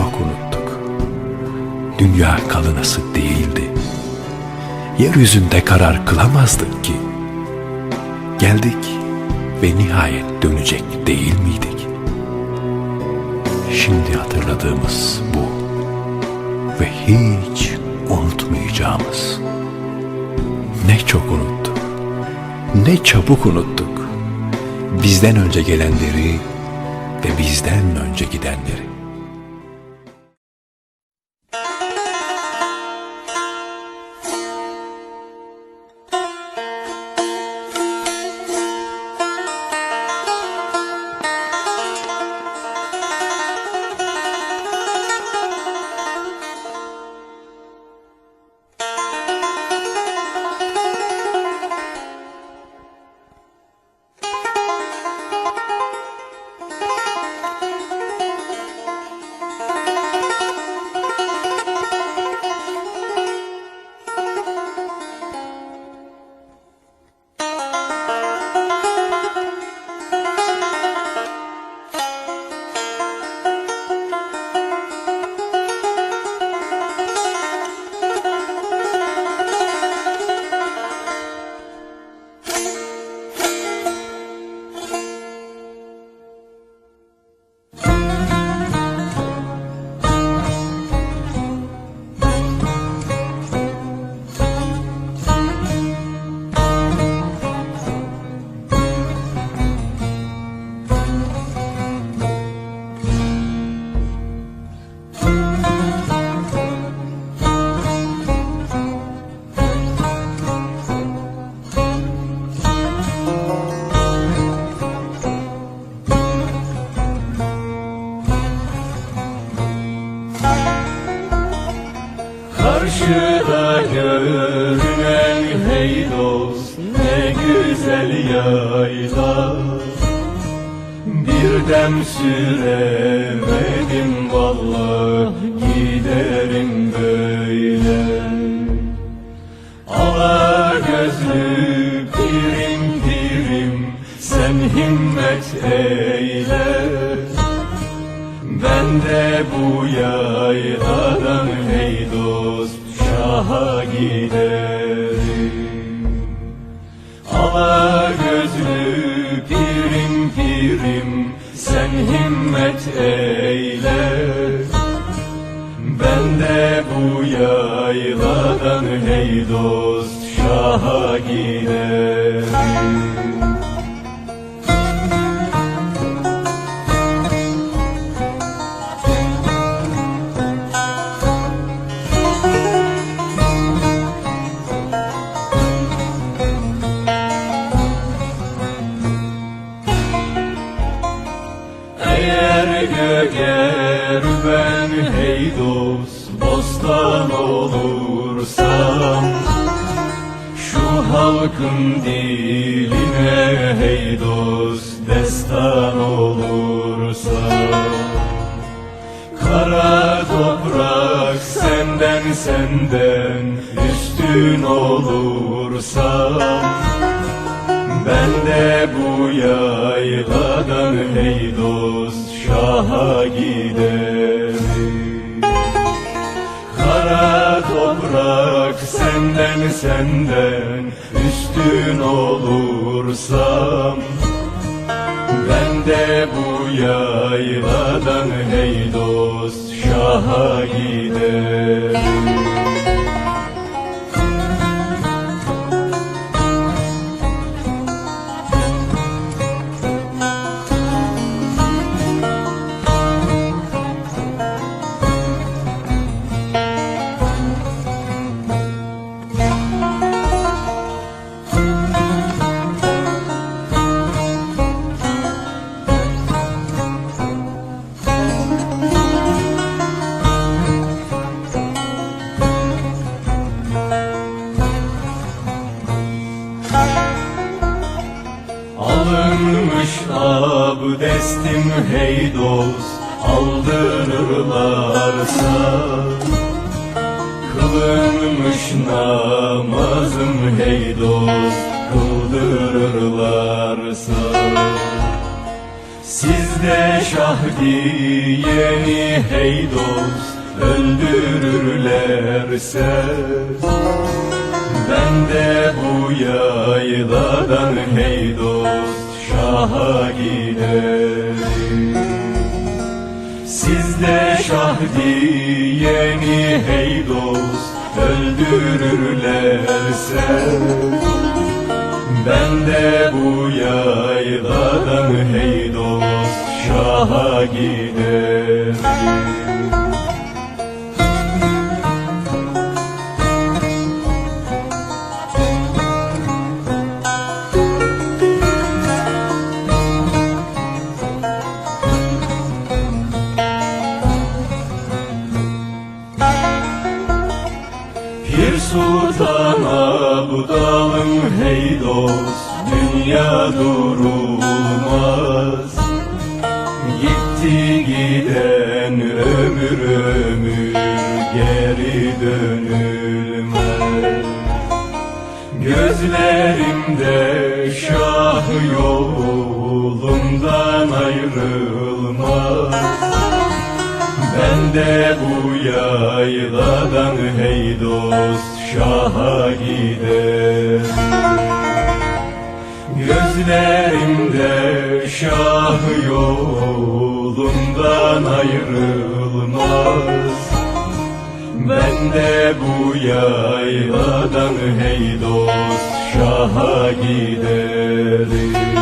Çok unuttuk. Dünya kalınası değildi. Yeryüzünde karar kılamazdık ki. Geldik ve nihayet dönecek değil miydik? Şimdi hatırladığımız bu ve hiç unutmayacağımız. Ne çok unuttuk. Ne çabuk unuttuk. Bizden önce gelenleri ve bizden önce gidenleri. Karşıda görünen hey dost ne güzel yayla Bir dem süremedim vallahi giderim böyle. Ala gözlü pirim pirim sen himmet eyle. Ben de şaha giderim. Ala gözlü pirim pirim sen himmet eyle. Ben de bu yayladan hey dost şaha giderim halkın diline hey dost destan olursam Kara toprak senden senden üstün olursam ben de bu yayladan hey dost şaha giderim senden senden üstün olursam Ben de bu yayladan hey dost şaha giderim Alınmış abdestim hey dost aldırırlarsa. Kılınmış namazım hey dost kıldırırlarsa. Sizde şah diyeni hey dost öldürürlerse Ben de bu yayladan hey dost şaha giderim. Sizde şah diyeni hey dost öldürürlerse. Ben de bu yayladan hey dost şaha giderim Dünya durulmaz. Gitti giden ömür ömür Geri dönülmez. Gözlerimde şah yolundan ayrılmaz. Ben de bu yayladan hey dost şaha giderim Gözlerimde şah yolundan ayrılmaz. Ben de bu yayladan hey dost şaha giderim